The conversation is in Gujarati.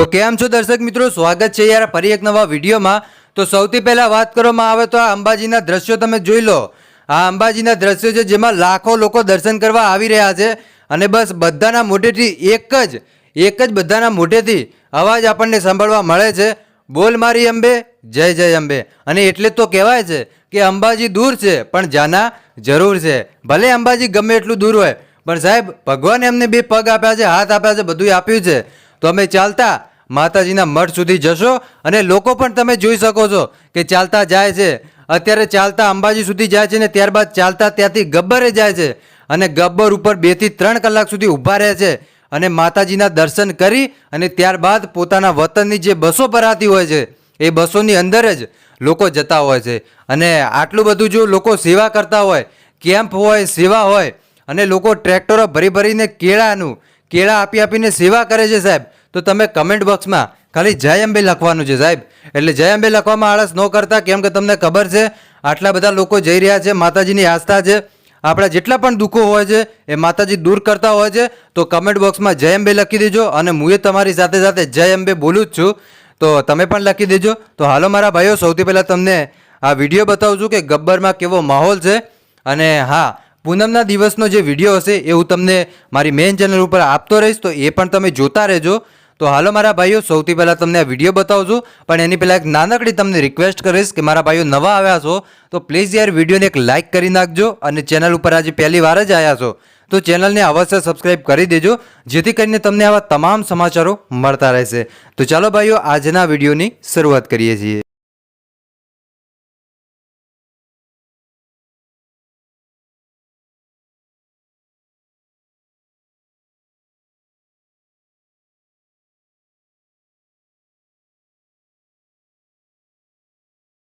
તો કેમ છો દર્શક મિત્રો? સ્વાગત છે યાર ફરી એક નવા વિડીયોમાં. તો સૌથી પહેલાં વાત કરવામાં આવે તો આ અંબાજીના દ્રશ્યો તમે જોઈ લો. આ અંબાજીના દ્રશ્યો છે જેમાં લાખો લોકો દર્શન કરવા આવી રહ્યા છે. અને બસ બધાના મોઢેથી એક જ એક જ બધાના મોઢેથી અવાજ આપણને સાંભળવા મળે છે. બોલ મારી અંબે, જય જય અંબે. અને એટલે તો કહેવાય છે કે અંબાજી દૂર છે, પણ જાના જરૂર છે. ભલે અંબાજી ગમે એટલું દૂર હોય, પણ સાહેબ ભગવાને અમને બે પગ આપ્યા છે, હાથ આપ્યા છે બધું આપ્યું છે. તો અમે ચાલતા માતાજીના મઠ સુધી જશો અને લોકો પણ તમે જોઈ શકો છો કે ચાલતા જાય છે. અત્યારે ચાલતા અંબાજી સુધી જાય છે ને ત્યારબાદ ચાલતા ત્યાંથી ગબ્બરે જાય છે અને ગબ્બર ઉપર બેથી ત્રણ કલાક સુધી ઊભા રહે છે અને માતાજીના દર્શન કરી અને ત્યારબાદ પોતાના વતનની જે બસો ભરાતી હોય છે એ બસોની અંદર જ લોકો જતા હોય છે. અને આટલું બધું જો લોકો સેવા કરતા હોય, કેમ્પ હોય, સેવા હોય અને લોકો ટ્રેક્ટરો ભરી ભરીને કેળાનું, કેળા આપી આપીને સેવા કરે છે સાહેબ તો તમે કમેન્ટ બોક્સમાં ખાલી જય અંબે લખવાનું છે સાહેબ. એટલે જય અંબે લખવામાં આળસ ન કરતા, કેમ કે તમને ખબર છે, આટલા બધા લોકો જઈ રહ્યા છે, માતાજીની આસ્થા છે. આપણા જેટલા પણ દુઃખો હોય છે, એ માતાજી દૂર કરતા હોય છે, તો કમેન્ટ બોક્સમાં જય અંબે લખી દેજો અને હું એ તમારી સાથે સાથે જય અંબે બોલું જ છું. તો તમે પણ લખી દેજો. તો હાલો મારા ભાઈઓ, સૌથી પહેલાં તમને આ વીડિયો બતાવું છું કે ગબ્બરમાં કેવો માહોલ છે. અને હા, પૂનમના દિવસનો જે વીડિયો હશે એ હું તમને મારી મેઇન ચેનલ ઉપર આપતો રહીશ, તો એ પણ તમે જોતા રહેજો. તો હાલો મારા ભાઈઓ, સૌથી પહેલાં તમને આ વીડિયો બતાવું છું પણ એની પહેલાં એક નાનકડી તમને રિક્વેસ્ટ કરીશ કે મારા ભાઈઓ નવા આવ્યા છો, તો પ્લીઝ યાર વિડીયોને એક લાઇક કરી નાખજો અને ચેનલ ઉપર આજે પહેલી વાર જ આવ્યા છો, તો ચેનલને અવશ્ય સબસ્ક્રાઇબ કરી દેજો, જેથી કરીને તમને આવા તમામ સમાચારો મળતા રહેશે. તો ચાલો ભાઈઓ, આજના વિડીયોની શરૂઆત કરીએ છીએ.